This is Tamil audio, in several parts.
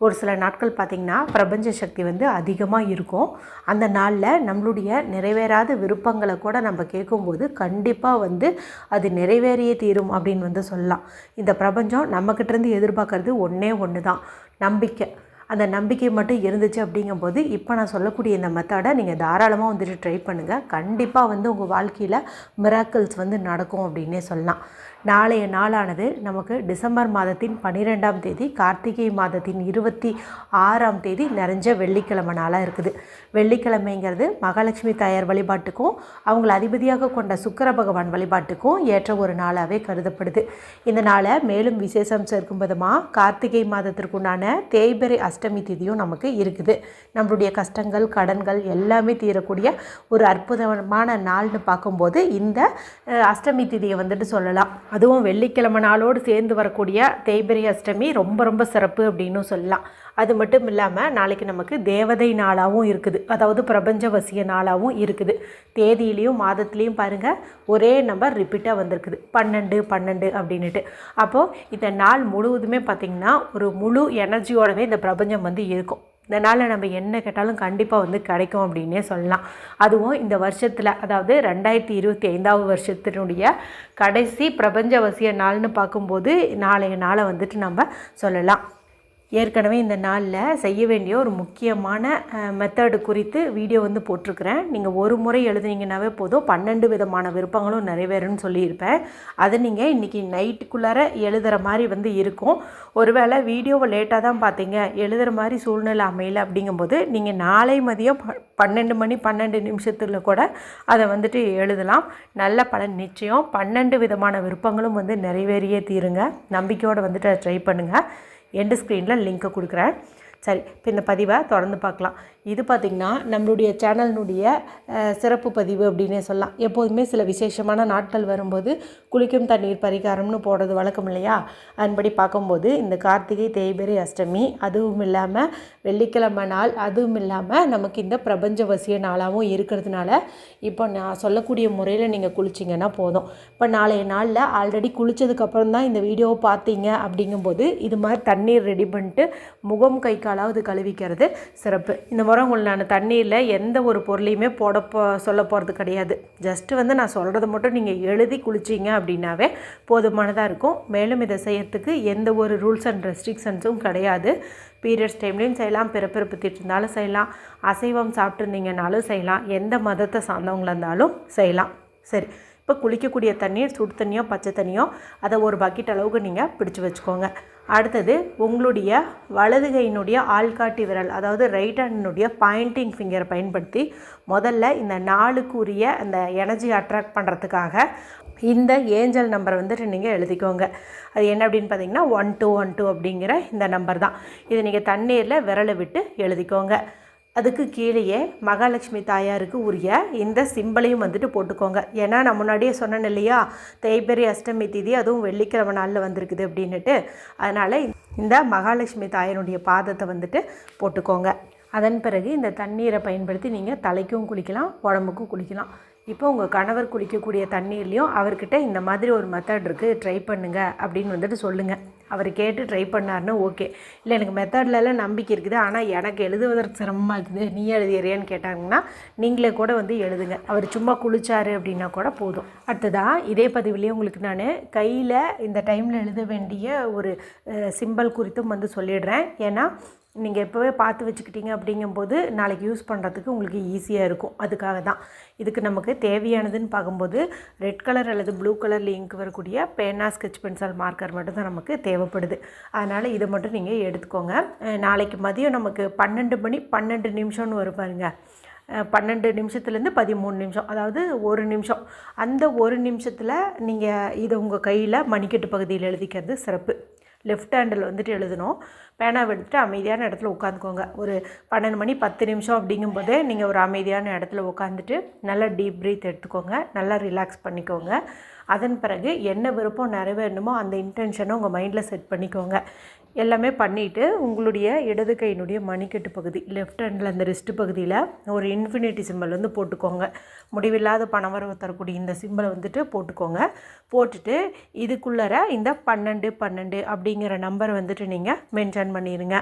ஒரு சில நாட்கள் பார்த்திங்கன்னா பிரபஞ்ச சக்தி வந்து அதிகமாக இருக்கும். அந்த நாளில் நம்மளுடைய நிறைவேறாத விருப்பங்களை கூட நம்ம கேட்கும்போது கண்டிப்பாக வந்து அது நிறைவேறியே தீரும் அப்படின்னு வந்து சொல்லலாம். இந்த பிரபஞ்சம் நம்மக்கிட்டேருந்து எதிர்பார்க்கறது ஒன்றே ஒன்று தான் நம்பிக்கை. அந்த நம்பிக்கை மட்டும் இருந்துச்சு அப்படிங்கும்போது இப்போ நான் சொல்லக்கூடிய இந்த மெத்தடை நீங்கள் தாராளமாக வந்துட்டு ட்ரை பண்ணுங்கள் கண்டிப்பாக வந்து உங்கள் வாழ்க்கையில் மிராக்கிள்ஸ் வந்து நடக்கும் அப்படின்னே சொல்லலாம். நாளைய நாளானது நமக்கு டிசம்பர் மாதத்தின் பன்னிரெண்டாம் தேதி கார்த்திகை மாதத்தின் இருபத்தி ஆறாம் தேதி நிறைஞ்ச வெள்ளிக்கிழமை நாளாக இருக்குது. வெள்ளிக்கிழமைங்கிறது மகாலட்சுமி தாயார் வழிபாட்டுக்கும் அவங்கள அதிபதியாக கொண்ட சுக்கர பகவான் வழிபாட்டுக்கும் ஏற்ற ஒரு நாளாகவே கருதப்படுது. இந்த நாளை மேலும் விசேஷம் சேர்க்கும் விதமாக கார்த்திகை மாதத்திற்குண்டான தேய்பிரை அஷ்டமி திதியும் நமக்கு இருக்குது. நம்மளுடைய கஷ்டங்கள் கடன்கள் எல்லாமே தீரக்கூடிய ஒரு அற்புதமான நாள்னு பார்க்கும்போது இந்த அஷ்டமி திதியை வந்துட்டு சொல்லலாம். அதுவும் வெள்ளிக்கிழமை நாளோடு சேர்ந்து வரக்கூடிய தேய்பிரி அஷ்டமி ரொம்ப ரொம்ப சிறப்பு அப்படின்னு சொல்லலாம். அது மட்டும் இல்லாமல் நாளைக்கு நமக்கு தேவதை நாளாகவும் இருக்குது. அதாவது பிரபஞ்ச வசிய நாளாகவும் இருக்குது. தேதியிலையும் மாதத்துலேயும் பாருங்கள் ஒரே நம்பர் ரிப்பீட்டாக வந்திருக்குது. பன்னெண்டு பன்னெண்டு அப்படின்னுட்டு. அப்போது இந்த நாள் முழுவதுமே பார்த்திங்கன்னா ஒரு முழு எனர்ஜியோடவே இந்த பிரபஞ்சம் வந்து இருக்கும். இதனால் நம்ம என்ன கேட்டாலும் கண்டிப்பாக வந்து கிடைக்கும் அப்படின்னே சொல்லலாம். அதுவும் இந்த வருஷத்தில் அதாவது ரெண்டாயிரத்தி இருபத்தி ஐந்தாவது வருஷத்தினுடைய கடைசி பிரபஞ்சவசிய நாள்னு பார்க்கும்போது நாளைய நாளை வந்துட்டு நம்ம சொல்லலாம். ஏற்கனவே இந்த நாளில் செய்ய வேண்டிய ஒரு முக்கியமான மெத்தடு குறித்து வீடியோ வந்து போட்டிருக்கிறேன். நீங்கள் ஒரு முறை எழுதுனீங்கன்னாவே போதும். பன்னெண்டு விதமான விருப்பங்களும் நிறைவேறும்னு சொல்லியிருப்பேன். அதை நீங்கள் இன்றைக்கி நைட்டுக்குள்ளார எழுதுகிற மாதிரி வந்து இருக்கும். ஒருவேளை வீடியோவை லேட்டாக தான் பார்த்தீங்க எழுதுகிற மாதிரி சூழ்நிலை அமையல அப்படிங்கும்போது நீங்கள் நாளை மதியம் ப- பன்னெண்டு மணி பன்னெண்டு நிமிஷத்தில் கூட அதை வந்துட்டு எழுதலாம். நல்ல பலன் நிச்சயம். பன்னெண்டு விதமான விருப்பங்களும் வந்து நிறைவேறியே தீருங்க. நம்பிக்கையோடு வந்துட்டு ட்ரை பண்ணுங்கள் எண்டு ஸ்க்ரீனில் லிங்க்கை கொடுக்குறேன். சரி இப்போ இந்த பதிவை தொடர்ந்து பார்க்கலாம். இது பார்த்திங்கன்னா நம்மளுடைய சேனலினுடைய சிறப்பு பதிவு அப்படின்னே சொல்லலாம். எப்போதுமே சில விசேஷமான நாட்கள் வரும்போது குளிக்கும் தண்ணீர் பரிகாரம்னு போடுறது வழக்கம் இல்லையா? அதன்படி பார்க்கும்போது இந்த கார்த்திகை தேய்பிரை அஷ்டமி அதுவும் இல்லாமல் வெள்ளிக்கிழமை நாள் அதுவும் இல்லாமல் நமக்கு இந்த பிரபஞ்ச வசிய நாளாகவும் இருக்கிறதுனால இப்போ நான் சொல்லக்கூடிய முறையில் நீங்கள் குளிச்சிங்கன்னா போதும். இப்போ நாளைய நாளில் ஆல்ரெடி குளித்ததுக்கப்புறம் தான் இந்த வீடியோவை பார்த்தீங்க அப்படிங்கும்போது இது மாதிரி தண்ணீர் ரெடி பண்ணிட்டு முகம் கை காலாவது கழுவிக்கிறது சிறப்பு. இந்த முறை உங்களுக்கு நான் எந்த ஒரு பொருளையுமே போட போ சொல்ல போகிறது கிடையாது. ஜஸ்ட்டு வந்து நான் சொல்கிறத மட்டும் நீங்கள் எழுதி குளிச்சிங்க அப்படின்னாவே போதுமானதாக இருக்கும். மேலும் இதை செய்யறதுக்கு எந்த ஒரு ரூல்ஸ் அண்ட் ரெஸ்ட்ரிக்ஷன்ஸும் கிடையாது. பீரியட்ஸ் டைம்லேயும் செய்யலாம் பிறப்பிறப்பு இருந்தாலும் செய்யலாம் அசைவம் சாப்பிட்ருந்தீங்கனாலும் செய்யலாம் எந்த மதத்தை சார்ந்தவங்களாக இருந்தாலும் செய்யலாம். சரி. இப்போ குளிக்கக்கூடிய தண்ணீர் சுடு தண்ணியோ பச்சை தண்ணியோ அதை ஒரு பக்கெட் அளவுக்கு நீங்கள் பிடிச்சி வச்சுக்கோங்க. அடுத்தது உங்களுடைய வலது கையினுடைய ஆள்காட்டி விரல் அதாவது ரைட் ஹேண்டினுடைய பாயிண்டிங் ஃபிங்கரை பயன்படுத்தி முதல்ல இந்த நாளுக்குரிய அந்த எனர்ஜி அட்ராக்ட் பண்ணுறதுக்காக இந்த ஏஞ்சல் நம்பரை வந்துட்டு நீங்கள் எழுதிக்கோங்க. அது என்ன அப்படின்னு பார்த்தீங்கன்னா ஒன் டூ ஒன் டூ அப்படிங்கிற இந்த நம்பர் தான். இது நீங்கள் தண்ணீரில் விரலை விட்டு எழுதிக்கோங்க. அதுக்கு கீழேயே மகாலட்சுமி தாயாருக்கு உரிய இந்த சிம்பிளையும் வந்துட்டு போட்டுக்கோங்க. ஏன்னா நான் முன்னாடியே சொன்னேன் இல்லையா? தேய்பெரி அஷ்டமி திதி அதுவும் வெள்ளிக்கிழமை நாளில் வந்திருக்குது அப்படின்னுட்டு. அதனால் இந்த மகாலட்சுமி தாயனுடைய பாதத்தை வந்துட்டு போட்டுக்கோங்க. அதன் பிறகு இந்த தண்ணீரை பயன்படுத்தி நீங்கள் தலைக்கும் குளிக்கலாம் உடம்புக்கும் குளிக்கலாம். இப்போ உங்கள் கணவர் குளிக்கக்கூடிய தண்ணீர்லேயும் அவர்கிட்ட இந்த மாதிரி ஒரு மெத்தட் இருக்குது ட்ரை பண்ணுங்க அப்படின்னு வந்துட்டு சொல்லுங்கள் அவர் கேட்டு ட்ரை பண்ணாருன்னா ஓகே இல்லை எனக்கு மெத்தட்லலாம் நம்பிக்கை இருக்குது. ஆனால் எனக்கு எழுதுவதற்கு சிரமமாக இருக்குது. நீ எழுதிறியான்னு கேட்டாங்கன்னா நீங்களே கூட வந்து எழுதுங்க. அவர் சும்மா குளிச்சாரு அப்படின்னா கூட போதும். அடுத்ததாக இதே பதிவுலேயே உங்களுக்கு நான் கையில் இந்த டைமில் எழுத வேண்டிய ஒரு சிம்பல் குறித்தும் வந்து சொல்லிடுறேன். ஏன்னா நீங்கள் எப்போவே பார்த்து வச்சுக்கிட்டீங்க அப்படிங்கும்போது நாளைக்கு யூஸ் பண்ணுறதுக்கு உங்களுக்கு ஈஸியாக இருக்கும். அதுக்காக தான். இதுக்கு நமக்கு தேவையானதுன்னு பார்க்கும்போது ரெட் கலர் அல்லது ப்ளூ கலரில் இங்க் வரக்கூடிய பேனா ஸ்கெச் பென்சில் மார்க்கர் மட்டும் தான் நமக்கு தேவைப்படுது. அதனால் இதை மட்டும் நீங்கள் எடுத்துக்கோங்க. நாளைக்கு மதியம் நமக்கு பன்னெண்டு மணி பன்னெண்டு நிமிஷம்னு வரும் பாருங்க. பன்னெண்டு நிமிஷத்துலேருந்து பதிமூணு நிமிஷம் அதாவது ஒரு நிமிஷம். அந்த ஒரு நிமிஷத்தில் நீங்கள் இதை உங்கள் கையில் மணிக்கட்டு பகுதியில் எழுதிக்கிறது சிறப்பு. லெஃப்ட் ஹேண்டில் வந்துட்டு எழுதணும். பேனாவை எடுத்துகிட்டு அமைதியான இடத்துல உட்காந்துக்கோங்க. ஒரு பன்னெண்டு மணி பத்து நிமிஷம் அப்படிங்கும்போதே நீங்கள் ஒரு அமைதியான இடத்துல உட்காந்துட்டு நல்லா டீப் ப்ரீத் எடுத்துக்கோங்க. நல்லா ரிலாக்ஸ் பண்ணிக்கோங்க. அதன் பிறகு என்ன விருப்பம் நிறைவேறணுமோ அந்த இன்டென்ஷனை உங்கள் மைண்டில் செட் பண்ணிக்கோங்க. எல்லாமே பண்ணிவிட்டு உங்களுடைய இடது கையினுடைய மணிக்கட்டு பகுதி லெஃப்ட் ஹேண்டில் அந்த ரிஸ்ட் பகுதியில் ஒரு இன்ஃபினிட்டி சிம்பிள் வந்து போட்டுக்கோங்க. முடிவில்லாத பணவரவு தரக்கூடிய இந்த சிம்பிளை வந்துட்டு போட்டுக்கோங்க. போட்டுட்டு இதுக்குள்ளார இந்த பன்னெண்டு பன்னெண்டு அப்படிங்கிற நம்பர் வந்துட்டு நீங்கள் மென்ஷன் பண்ணிடுங்க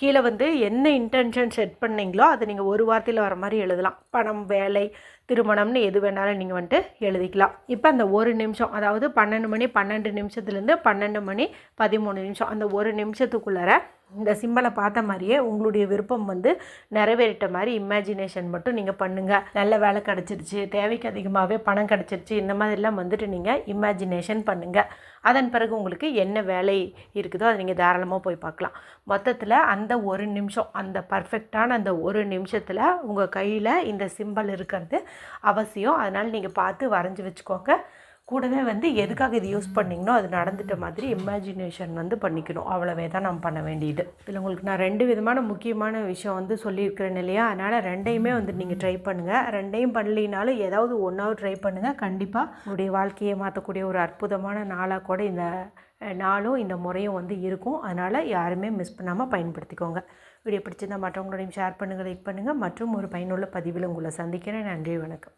கீழே வந்து என்ன இன்டென்ஷன் செட் பண்ணீங்களோ அதை நீங்கள் ஒரு வார்த்தையில் வர மாதிரி எழுதலாம். பணம் வேலை திருமணம்னு எது வேணாலும் நீங்கள் வந்துட்டு எழுதிக்கலாம். இப்போ அந்த ஒரு நிமிஷம் அதாவது பன்னெண்டு மணி பன்னெண்டு நிமிஷத்துலேருந்து பன்னெண்டு மணி பதிமூணு நிமிஷம் அந்த ஒரு நிமிஷத்துக்குள்ளார இந்த சிம்பலை பார்த்த மாதிரியே உங்களுடைய விருப்பம் வந்து நிறைவேறிட்ட மாதிரி இமேஜினேஷன் மட்டும் நீங்கள் பண்ணுங்கள் நல்ல வேலை கிடச்சிருச்சு தேவைக்கு அதிகமாகவே பணம் கிடச்சிருச்சு இந்த மாதிரிலாம் வந்துட்டு நீங்கள் இமேஜினேஷன் பண்ணுங்கள் அதன் பிறகு உங்களுக்கு என்ன வேலை இருக்குதோ அதை நீங்கள் தாராளமாக போய் பார்க்கலாம். மொத்தத்தில் அந்த ஒரு நிமிஷம் அந்த பர்ஃபெக்டான அந்த ஒரு நிமிஷத்தில் உங்கள் கையில் இந்த சிம்பல் இருக்கிறது அவசியம். அதனால் நீங்கள் பார்த்து வரைஞ்சி வச்சுக்கோங்க. கூடவே வந்து எதுக்காக இது யூஸ் பண்ணிங்கனோ அது நடந்துட்ட மாதிரி இமேஜினேஷன் வந்து பண்ணிக்கணும். அவ்வளவே தான் நம்ம பண்ண வேண்டியது. இதில் உங்களுக்கு நான் ரெண்டு விதமான முக்கியமான விஷயம் வந்து சொல்லியிருக்கிறேன் இல்லையா? அதனால் ரெண்டையுமே வந்து நீங்கள் ட்ரை பண்ணுங்கள் ரெண்டையும் பண்ணலினாலும் ஏதாவது ஒன்றாவது ட்ரை பண்ணுங்கள் கண்டிப்பாக உங்களுடைய வாழ்க்கையை மாற்றக்கூடிய ஒரு அற்புதமான நாளாக கூட இந்த நாளும் இந்த முறையும் வந்து இருக்கும். அதனால் யாருமே மிஸ் பண்ணாமல் பயன்படுத்திக்கோங்க. வீடியோ பிடிச்சிருந்தால் மற்றவங்களோடையும் ஷேர் பண்ணுங்கள் லைக் பண்ணுங்கள் மற்றும் ஒரு பயனுள்ள பதிவில் உங்களை சந்திக்கிறேன். நன்றி வணக்கம்.